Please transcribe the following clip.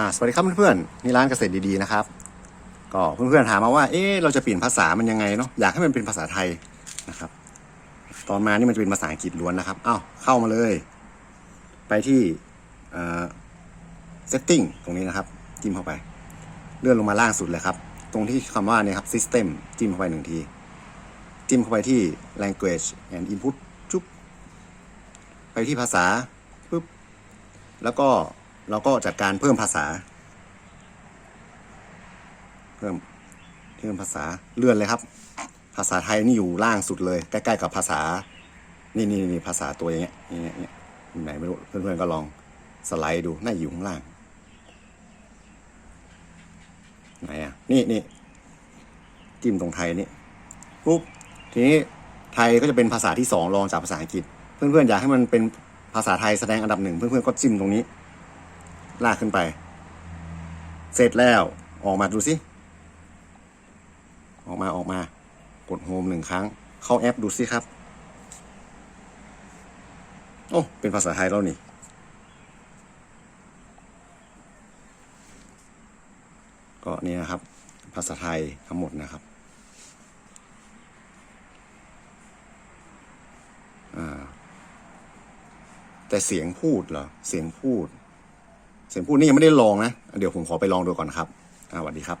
อ่าสวัสดีครับเพื่อนๆนี่ร้านเกษตรดีๆนะครับ ก็เพื่อนๆถามมาว่า เอ๊ะเราจะเปลี่ยนภาษามันยังไงเนาะอยากให้มันเป็นภาษาไทยนะครับ ตอนมานี่มันจะเป็นภาษาอังกฤษล้วนนะครับอ้าวเข้ามาเลย ไปที่เอ่อ setting ตรงนี้นะครับ จิ้มเข้าไป เลื่อนลงมาล่างสุดเลยครับ ตรงที่คำว่าเนี่ยครับ system จิ้มเข้าไปหนึ่งที จิ้มเข้าไปที่ language and input จุ๊บไปที่ภาษาปุ๊บแล้วก็ เราก็จัดการเพิ่มภาษา เพิ่มเพิ่มภาษาเลื่อนเลยครับ ภาษาไทยนี่อยู่ล่างสุดเลย ใกล้ๆกับภาษา นี่นี่นี่ภาษาตัวอย่างเงี้ยอย่างเงี้ยไหนไม่รู้เพื่อนๆก็ลองสไลด์ดูน่าอยู่ข้างล่างไหนอะนี่นี่จิ้มตรงไทยนี่ปุ๊บทีนี้ไทยก็จะเป็นภาษาที่สองรองจากภาษาอังกฤษ เพื่อนๆอยากให้มันเป็นภาษาไทยแสดงอันดับหนึ่งเพื่อนๆก็จิ้มตรงนี้ ลากขึ้นไป เสร็จแล้วออกมาดูสิ ออกมาออกมากดโฮมหนึ่งครั้ง เข้าแอปดูสิครับ โอ้เป็นภาษาไทยแล้วนี่ ก็นี่นะครับ ภาษาไทยทั้งหมดนะครับแต่เสียงพูดเหรอ เสียงพูด เสียงพูดนี่ยังไม่ได้ลองนะ เดี๋ยวผมขอไปลองดูก่อนครับอ่าสวัสดีครับ